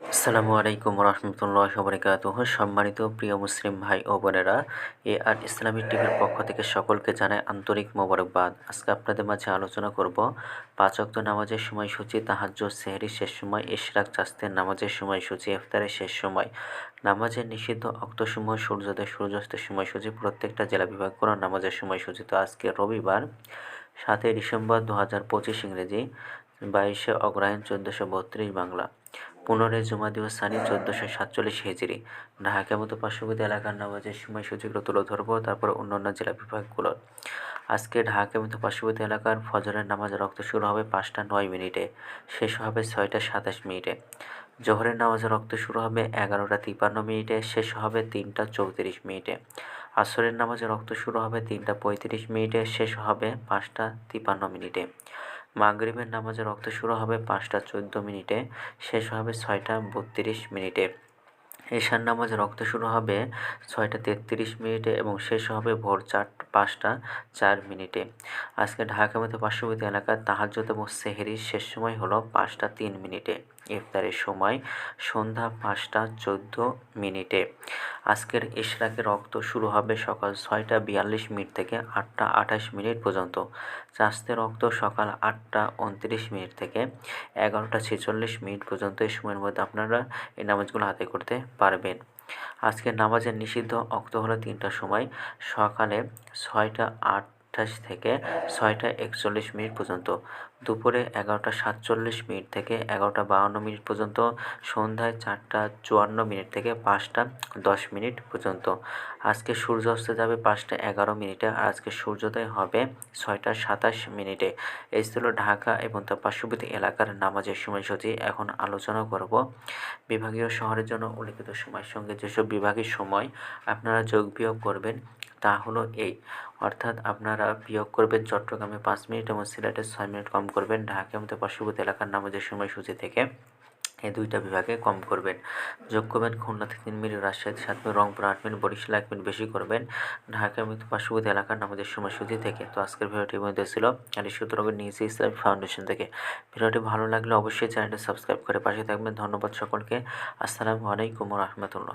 আসসালামু আলাইকুম রহমতুল্লাহ বরকাতুহ সম্মানিত প্রিয় মুসলিম ভাই ও বোনেরা এ আর ইসলামিক টিভির পক্ষ থেকে সকলকে জানাই আন্তরিক মোবারকবাদ। আজকে আপনাদের মাঝে আলোচনা করব পাঁচ অক্ত নামাজের সময়সূচি তাহাজ্য সেহরি শেষ সময়, ইশরাক, চাস্তের নামাজের সময়সূচি, ইফতারের শেষ সময়। নামাজের নিষিদ্ধ অক্তসমূহ, সূর্যোদয়, সূর্যাস্তের সময়সূচি, প্রত্যেকটা জেলা বিভাগ করা নামাজের সময়সূচি তো আজকে রবিবার, সাতই ডিসেম্বর দু হাজার পঁচিশ ইংরেজি, বাইশে অগ্রায়ণ চোদ্দোশো বত্রিশ বাংলা। পনেরোই জুমা দিবস সানি চোদ্দোশো সাতচল্লিশ হিজড়ি ঢাকা মতো পার্শ্ববর্তী এলাকার নামাজের সময় সময়সূচিগুলো তুলে ধরবো, তারপর অন্যান্য জেলা বিভাগগুলোর। আজকে ঢাকা মতো পার্শ্ববর্তী এলাকার ফজরের নামাজ রক্ত শুরু হবে পাঁচটা নয় মিনিটে, শেষ হবে ছয়টা সাতাশ মিনিটে। জোহরের নামাজের রক্ত শুরু হবে এগারোটা তিপ্পান্ন মিনিটে, শেষ হবে তিনটা চৌত্রিশ মিনিটে। আসরের নামাজের রক্ত শুরু হবে তিনটা পঁয়ত্রিশ মিনিটে, শেষ হবে পাঁচটা তিপ্পান্ন মিনিটে। মাগরিবের নামাজে রক্ত শুরু হবে পাঁচটা চোদ্দ মিনিটে, শেষ হবে ছয়টা বত্রিশ মিনিটে। এশার নামাজ রক্ত শুরু হবে ছয়টা তেত্রিশ মিনিটে এবং শেষ হবে ভোর চার, পাঁচটা চার মিনিটে। আজকে ঢাকা মধ্যে পার্শ্ববর্তী এলাকার তাহাজ্জত এবং সেহেরির শেষ সময় হলো পাঁচটা তিন মিনিটে। ইফতারের সময় সন্ধ্যা পাঁচটা চোদ্দ মিনিটে। আজকের ইশরাকে রক্ত শুরু হবে সকাল ছয়টা বিয়াল্লিশ মিনিট থেকে আটটা আঠাশ মিনিট পর্যন্ত। চাষতে রক্ত সকাল আটটা উনত্রিশ মিনিট থেকে এগারোটা ছেচল্লিশ মিনিট পর্যন্ত এই সময়ের মধ্যে আপনারা এই নামাজগুলো হাতে করতে পারবেন। আজকের নামাজের নিষিদ্ধ অক্ত হলো তিনটার সময়। সকালে ছয়টা আটাশ থেকে ছয়টা একচল্লিশ মিনিট পর্যন্ত। দুপুরে এগারোটা সাতচল্লিশ মিনিট থেকে এগারোটা বাহান্ন মিনিট পর্যন্ত, সন্ধ্যায় চারটা চুয়ান্ন মিনিট থেকে পাঁচটা দশ মিনিট পর্যন্ত। আজকে সূর্য অস্ত যাবে পাঁচটা এগারো মিনিটে, আর আজকে সূর্যোদয় হবে ছয়টা সাতাশ মিনিটে। এই ছিল ঢাকা এবং তার পার্শ্ববর্তী এলাকার নামাজের সময়সূচি। এখন আলোচনা করব বিভাগীয় শহরের জন্য উল্লিখিত সময়ের সঙ্গে যেসব বিভাগের সময় আপনারা যোগ বিয়োগ করবেন তা হলো এই। অর্থাৎ আপনারা বিয়োগ করবেন চট্টগ্রামে পাঁচ মিনিট এবং সিলেটে ছয় মিনিট কম করবেন। ঢাকা মতো পার্শ্ববর্তী এলাকার নামাজের সময়সূচি থেকে এই দুইটা বিভাগে কম করবেন। যোগ করবেন খুলনাতে তিন মিনিট রাজশাহীতে সাত মিনিট, রংপুর আট মিনিট, বরিশাল এক মিনিট বেশি করবেন। ঢাকা মতো পার্শ্ববর্তী এলাকার নামাজের সময়সূচি থেকে। তো আজকের ভিডিওটির মধ্যে ছিল। আলী সূত্রগর নিয়েছি ইসলামিক ফাউন্ডেশন থেকে। ভিডিওটি ভালো লাগলে অবশ্যই চ্যানেলটি সাবস্ক্রাইব করে পাশে থাকবেন। ধন্যবাদ সকলকে। আসসালামু আলাইকুম রহমতুল্লাহ।